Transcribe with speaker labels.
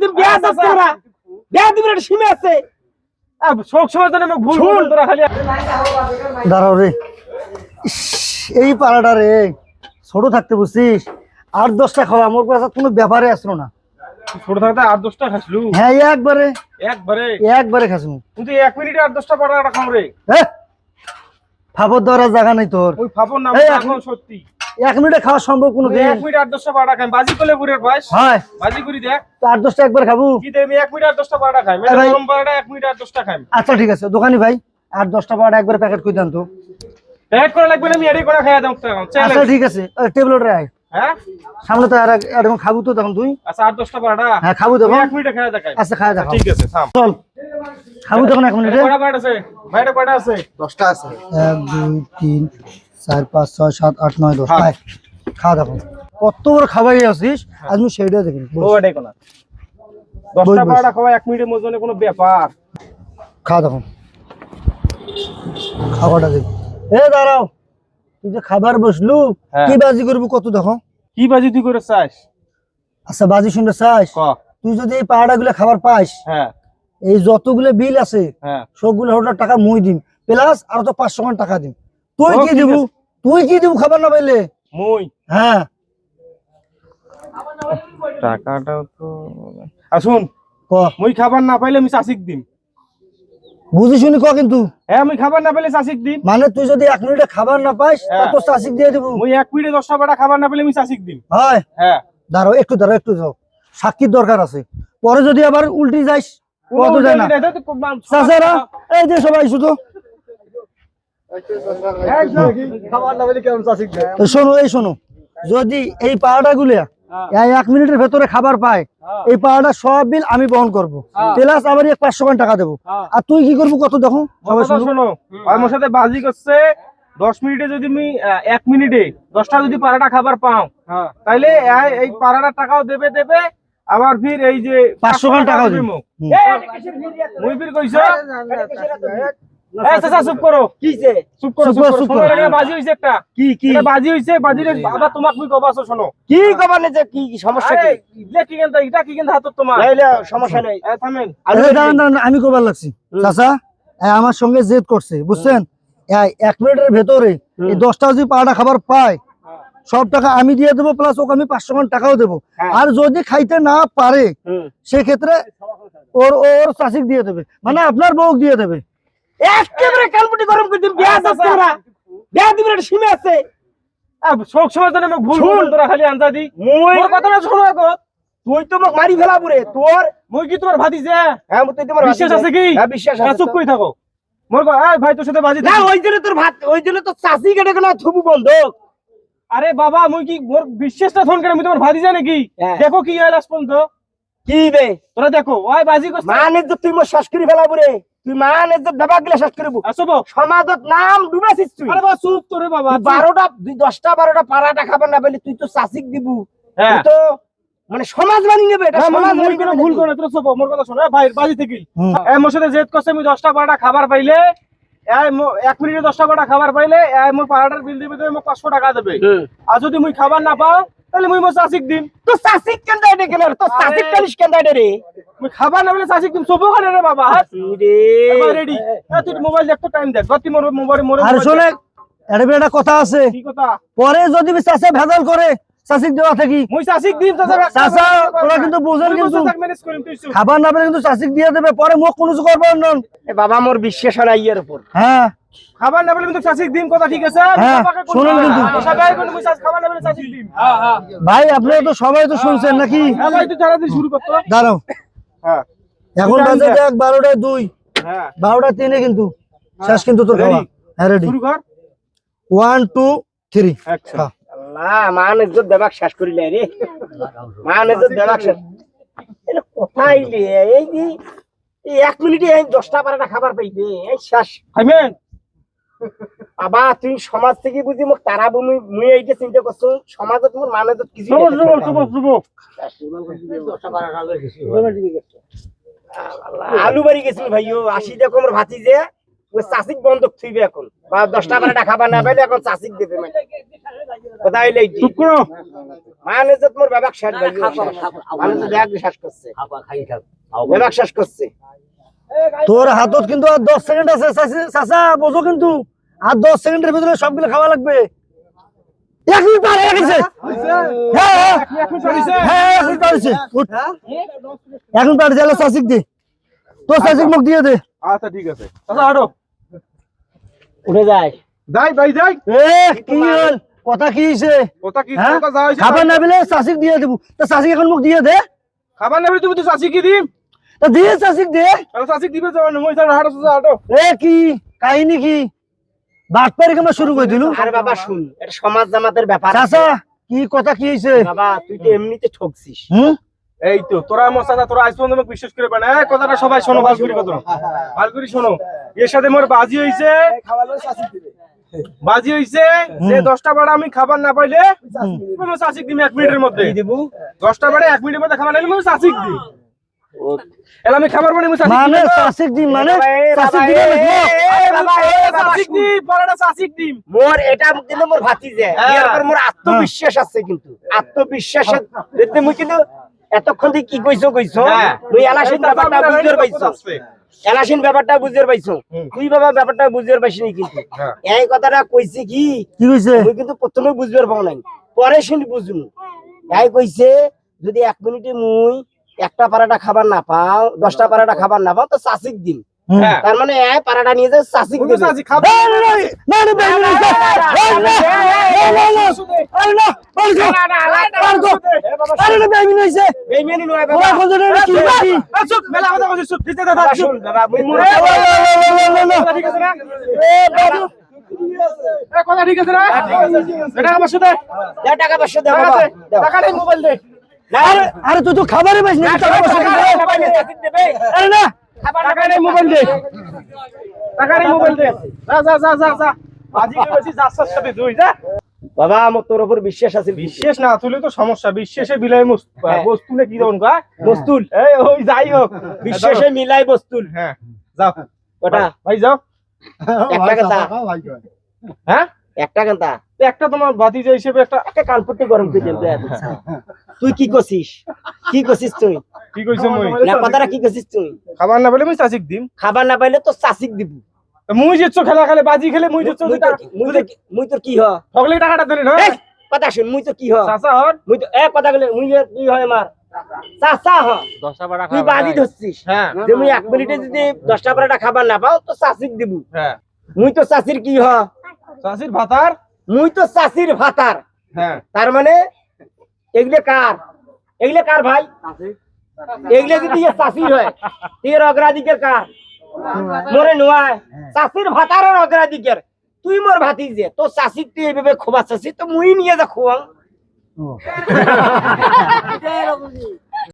Speaker 1: দিন হ্যাঁ, আছে তোরা আছে
Speaker 2: শোক সময় জন্য ভুল ভুল তোরা খালি
Speaker 3: দাঁড়াও রে এই পাড়াটা রে ছোট থাকতে বুঝছিস আট দশটা খাওয়া আমার কাছে কোনো ব্যাপারে আসলো না
Speaker 2: ছোট থাকতে আট দশটা খাসলু
Speaker 3: হ্যাঁ একবারে একবারে একবারে খাসলু
Speaker 2: কিন্তু এক মিনিটে আট দশটা পাড়াটা খাও রে
Speaker 3: হ্যাঁ ফাপর দেওয়ার জায়গা নেই তোর
Speaker 2: ওই ফাপর নাম সত্যি
Speaker 3: এক মিনিটে খাওয়া সম্ভব কোনো দিন
Speaker 2: এক মিনিট আট দশটা পাড়া খাই বাজি করলে বুড়ের বয়স হয় বাজি করি দেখ
Speaker 3: আট দশটা একবার খাবো
Speaker 2: কি দেবে এক মিনিট আট দশটা বারোটা খাই গরম এক মিনিট আট দশটা খাই
Speaker 3: আচ্ছা ঠিক আছে দোকানি ভাই আট দশটা পাড়া একবার প্যাকেট করে দেন তো
Speaker 2: প্যাকেট করা দাম
Speaker 3: আচ্ছা, ঠিক আছে টেবিল ওটা হ্যাঁ? সামনে তো আর এরকম তো তখন তুই
Speaker 2: আচ্ছা আট দশটা পাড়া হ্যাঁ খাবো তো এক মিনিটে খাইয়া আচ্ছা খাইয়া দেখাও ঠিক আছে
Speaker 3: খাবো তখন এক মিনিটে
Speaker 2: আছে ভাইটা কয়টা আছে
Speaker 3: দশটা আছে এক দুই তিন চার পাঁচ ছয় সাত আট নয় দশ খাওয়া দাও কত বড় খাবার আসিস হ্যাঁ। আমি সেইটা এক
Speaker 2: কোনো দেখি তুই যে বসলু হ্যাঁ। কি বাজি
Speaker 3: করবি কত দেখো
Speaker 2: কি বাজি তুই করে চাস
Speaker 3: আচ্ছা বাজি শুনতে চাস তুই যদি এই পাহাড়া গুলো খাবার পাইস হ্যাঁ। এই যতগুলো বিল আছে সবগুলো টাকা মুই দিম প্লাস আরো তো পাঁচশো টাকা দিম তুই কি দিব তুই কি দিব খাবার না পাইলে মুই হ্যাঁ
Speaker 2: টাকাটাও তো আসুন ক মুই খাবার না পাইলে আমি চাষিক দিম
Speaker 3: বুঝি শুনি ক কিন্তু
Speaker 2: হ্যাঁ আমি খাবার না পেলে চাষিক দিম
Speaker 3: মানে তুই যদি এক মিনিটে খাবার না পাইস হ্যাঁ। তো চাষিক দিয়ে দেবো
Speaker 2: মুই এক মিনিটে দশটা বেটা খাবার না পেলে আমি চাষিক দিম হয় হ্যাঁ
Speaker 3: দাঁড়াও একটু দাঁড়াও একটু যাও সাক্ষীর দরকার আছে পরে যদি আবার উল্টি যাইস কত যায় না চাষারা এই যে সবাই শুধু শোনো এই শোনো যদি এই পাহাড়া গুলিয়া এক মিনিটের ভেতরে খাবার পায় এই পাহাড়া সব বিল আমি বহন করবো প্লাস আবার পাঁচশো পাঁচশো টাকা দেবো আর তুই কি করবো কত দেখো
Speaker 2: শোনো আমার সাথে বাজি করছে দশ মিনিটে যদি আমি এক মিনিটে দশটা যদি পাড়াটা খাবার পাও তাহলে এই পাড়াটা টাকাও দেবে দেবে আবার ফির এই যে
Speaker 3: পাঁচশো টাকা দেবো
Speaker 2: মুই ফির কইছো চুপ করো কি যে চুপ করো চুপ করো বাজি হইছে একটা কি কি বাজি হইছে বাজি তোমাক মুই কবাছো শোনো
Speaker 3: কি যে কি সমস্যা
Speaker 2: কি কি কেন এটা কি কেন তোমার সমস্যা নাই থামেন
Speaker 3: আমি কবার লাগছি চাচা আমার সঙ্গে জেদ করছে বুঝছেন এক মিনিটের ভেতরে এই দশটা যদি পাড়া খাবার পায় হ্যাঁ। সব টাকা আমি দিয়ে দেবো প্লাস ওকে আমি পাঁচশো টাকাও দেবো হ্যাঁ। আর যদি খাইতে না পারে সেক্ষেত্রে ওর ওর চাষিক দিয়ে দেবে মানে আপনার বউ দিয়ে দেবে
Speaker 1: একেবারে কালপুটি গরম করে দিম বিয়া আছে তোরা বিয়া দিবেন একটা সীমা আছে
Speaker 2: সব সময় জানে মোক ভুল ভুল তোরা খালি আনজা দি
Speaker 3: মই
Speaker 1: কথা না শোনো এখন তুই তো মোক মারি ফেলা পুরে তোর
Speaker 2: মই কি তোমার ভাতি ভাতিজা হ্যাঁ তুই তোমার বিশ্বাস আছে কি হ্যাঁ বিশ্বাস আছে হ্যাঁ, চুপ কই থাকো মোর কো আয় ভাই তোর সাথে বাজি
Speaker 1: না ওই জন্য তোর ভাত ওই জন্য তো চাচি কেটে গেল থুবু বন্ধক
Speaker 2: আরে বাবা মই কি মোর বিশ্বাসটা ফোন করে আমি তোমার ভাতি ভাতিজা কি হ্যাঁ। দেখো কি হয় লাস্ট পর্যন্ত কি বে তোরা দেখো ওই বাজি কষ্ট
Speaker 1: মানে তুই মোর শ্বাস করে ফেলা পুরে তুই মান এজ্জত শেষ সমাজত নাম তুই
Speaker 2: আরে বাবা চুপ তোরে বাবা
Speaker 1: 12টা 10টা 12টা পারাটা খাবার না তুই তো দিবু হ্যাঁ। তো মানে সমাজ মানি নেবে এটা
Speaker 2: সমাজ মানি কোনো ভুল করে তোর সব মোর কথা শোনা হ্যাঁ, ভাই বাজি থেকে এ মোর সাথে জেদ করছে আমি খাবার পাইলে এক মিনিটে দশটা বারোটা খাবার পাইলে এ মোর পারাটার বিল দিবে তুই মোর 500 টাকা দেবে আর যদি মুই খাবার না পাও তাহলে মুই মোর চাষিক দিন
Speaker 1: তো চাষিক কেন দাই কেন তো চাষিক কালিশ কেন দাই রে
Speaker 2: মুই খাবা না বলে চাষিক দিম সবো খানে রে বাবা রে রেডি তুই মোবাইল দেখ তো টাইম দেখ গতি মোর মোবাইল মোর
Speaker 3: আর শুনে এর একটা কথা আছে কি কথা পরে যদি বি চাষে ভেজাল করে চাষিক দেওয়া থাকি
Speaker 2: মুই দিন তো
Speaker 3: চাষা তোরা কিন্তু বুঝল কিন্তু খাবার না বলে কিন্তু চাষিক দিয়ে দেবে পরে মুখ কোনো করবেন না
Speaker 1: এ বাবা মোর বিশ্বাস হয় না উপর
Speaker 3: হ্যাঁ
Speaker 2: খাবার না পেলে কিন্তু চাষিক কথা ঠিক আছে
Speaker 3: হ্যাঁ, শুনুন কিন্তু
Speaker 2: সবাই খাবার না চাষিক হ্যাঁ, হ্যাঁ।
Speaker 3: ভাই আপনারা তো সবাই তো শুনছেন নাকি
Speaker 2: ভাই শুরু করতে
Speaker 3: দাঁড়াও এখন বাজে 12টা 2 হ্যাঁ 12টা 3 এ কিন্তু শেষ কিন্তু তোর খাওয়া হ্যাঁ রেডি শুরু কর 1 2 3
Speaker 2: আচ্ছা
Speaker 1: আল্লাহ দেবাক শেষ করিলে রে মান ইজ্জত দেবাক কোথায় লে এই এক মিনিটে খাবার পাইছে এই শেষ আবার সমাজ থেকে বুঝি মোক তারা বমি মুই চিন্তা করছো মানে তো কিছু আলু বাড়ি গেছিল দেখো আমার ভাতি যে ওই চাষিক বন্ধক থইবে এখন বা দশটা বারে টাকা বানা পাইলে এখন চাষিক দেবে মানে কথা হইলে মানে যে তোমার ব্যবসা মানে ব্যবসা করছে ব্যবসা করছে
Speaker 3: তোর হাতত কিন্তু আর দশ সেকেন্ড আছে চাচা বোঝো কিন্তু আর দশ সেকেন্ডের ভিতরে সবগুলো খাওয়া লাগবে হ্যাঁ, হ্যাঁ, দে আচ্ছা, কি হল কথা কি কথা হ্যাঁ? খাবার না দিলে চাষিক দিয়ে দেব এখন মুখ দিয়ে দে
Speaker 2: খাবার না তুমি তো চাষিক কি দিম দে দিবে না হাটো
Speaker 3: এ কি কাহিনী কি কেমন শুরু করে দিলু
Speaker 1: আরে বাবা শুন এটা সমাজ জামাতের ব্যাপার
Speaker 3: চাচা কি কথা কি হইছে
Speaker 1: বাবা তুই তো এমনিতে ঠকছিস
Speaker 3: হুম
Speaker 2: এই তো তোরা তোরা বিশ্বাস করে না কথাটা সবাই শোনো ভালো কথা ভালো শোনো এর সাথে মোর বাজি হইছে খাওয়ালো দিবে বাজি হইছে যে দশটা বারে আমি খাবার না পাইলে চাচিক দিবি এক মিনিটের মধ্যে দশটা বারে এক মিনিটের মধ্যে খাবার নাইলে চাচিক দিই এলা আমি খাবার বানি মুসা
Speaker 1: মানে সাসিক ডিম মানে সাসিক
Speaker 2: ডিম বাবা এ সাসিক ডিম পরাটা সাসিক ডিম
Speaker 1: মোর এটা কিন্তু মোর ভাতিজে হ্যাঁ। মোর আত্মবিশ্বাস আছে কিন্তু হ্যাঁ। আত্মবিশ্বাস হ্যাঁ। কিন্তু এতক্ষণ তুই কি কইছো কইছো তুই ব্যাপারটা পাইছো এলাসিন ব্যাপারটা বুঝতে পাইছো তুই বাবা ব্যাপারটা কিন্তু এই কথাটা কইছি কি কি কইছে মই কিন্তু প্রথমে বুঝবার পাও নাই পরে শুনি বুঝুন তাই কইছে যদি এক মিনিটে মুই একটা পাড়াটা খাবার না পাও দশটা পাড়াটা খাবার না পাও তো চাষিক দিন তার মানে পাড়াটা নিয়ে যায় চাষিক
Speaker 2: টাকা পাঁচশো দে টাকা পাঁচশো দে টাকা নেই মোবাইল দেয়
Speaker 3: আরে তুই তো খাবারে টাকা পয়সা আরে না
Speaker 2: টাকা নেই মোবাইল দে টাকা নেই মোবাইল দে যা যা যা যা যা
Speaker 1: বাবা আমার তোর উপর বিশ্বাস আছে
Speaker 2: বিশ্বাস না তুলে তো সমস্যা বিশ্বাসে বিলাই হ্যাঁ। বস্তুলে কি দেবন হ্যাঁ। বস্তুল ওই যাই হোক বিশ্বাসে মিলাই বস্তুল হ্যাঁ যাও ওটা ভাই যাও
Speaker 1: একটা কথা হ্যাঁ একটা কথা
Speaker 2: একটা তোমার ভাতিজা হিসেবে একটা
Speaker 1: একটা কানপট্টি গরম তুই কিন্তু তুই কি করছিস কি করছিস তুই কি কইছ মই না কথাটা কি করছিস তুই
Speaker 2: খাবার না পাইলে মই চাচিক দিম
Speaker 1: খাবার না পাইলে তো চাচিক দিব
Speaker 2: মই যে চো খেলা খেলে বাজি খেলে মুই যে তো মই তোর কি হ ফগলে টাকাটা ধরে না
Speaker 1: হ্যাঁ? কথা শুন মই তো কি হ চাচা হন মই তো এ কথা মই এর কি হয় মার দশটা বাড়া হ্যাঁ। খাবার না পাও তো চাষির দিব হ্যাঁ মুই তো চাচির কি
Speaker 2: হাসির ভাতার
Speaker 1: মুই তো চাষির ভাতার হ্যাঁ। তার মানে এগুলো কার এগুলো কার ভাই এগুলো যদি চাষির হয় এর অগ্রাধিকার কার মোরে নয় চাষির ভাতারের অগ্রাধিকার তুই মোর ভাতি যে তো চাষি তুই এভাবে খোবা চাষি তো মুই নিয়ে যা খোয়াং